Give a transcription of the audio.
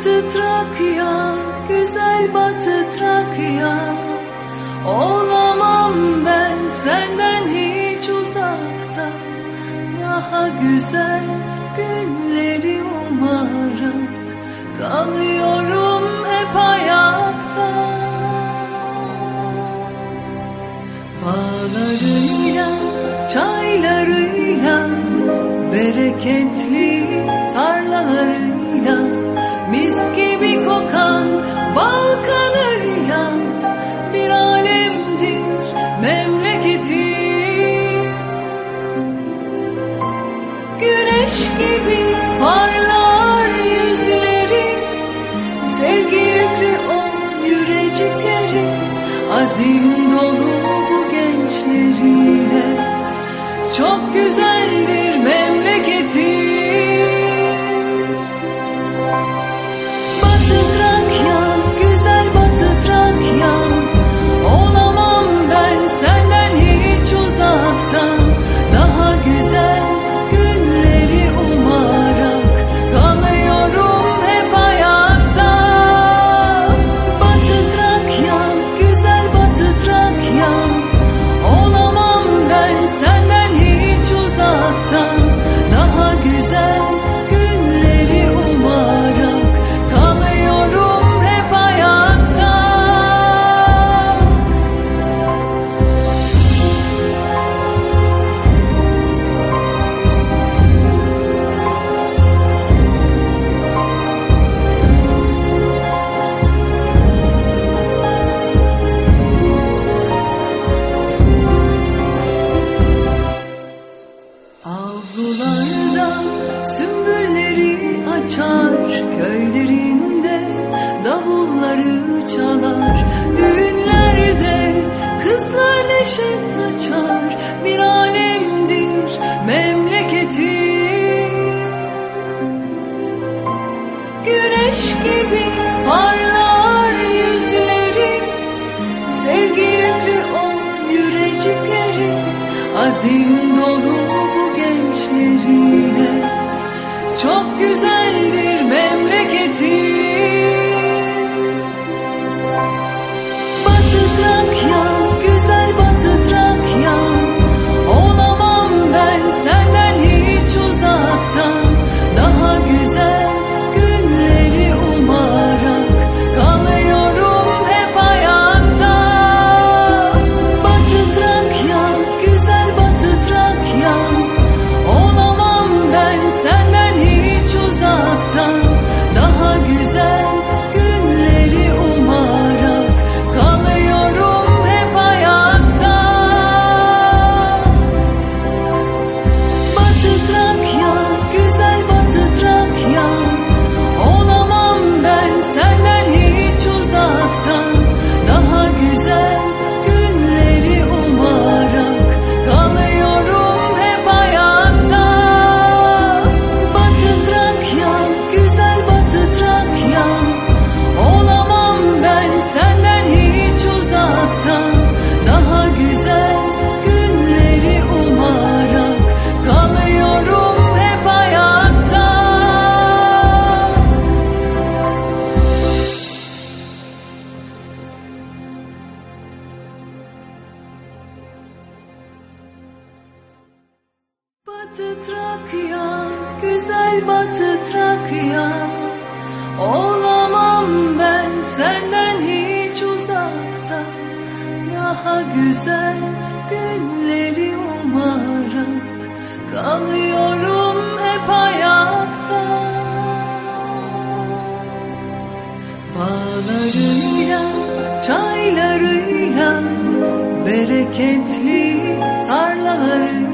Batı Trakya, güzel Batı Trakya Olamam ben senden hiç uzakta. Daha güzel günleri umarak Kalıyorum hep ayakta. Bağlarıyla, çaylarıyla Bereketli tarlalarıyla mis gibi kokan Balkanıyla bir alemdir memleketi. Güneş gibi parlar yüzleri Sevgi yüklü o yürecikleri Azim dolu bu gençleriyle. Çok güzel ateşe saçar bir alem. Batı Trakya, güzel Batı Trakya Olamam ben senden hiç uzakta. Daha güzel günleri umarak Kalıyorum hep ayakta. Bağlarıyla, çaylarıyla Bereketli tarlalarıyla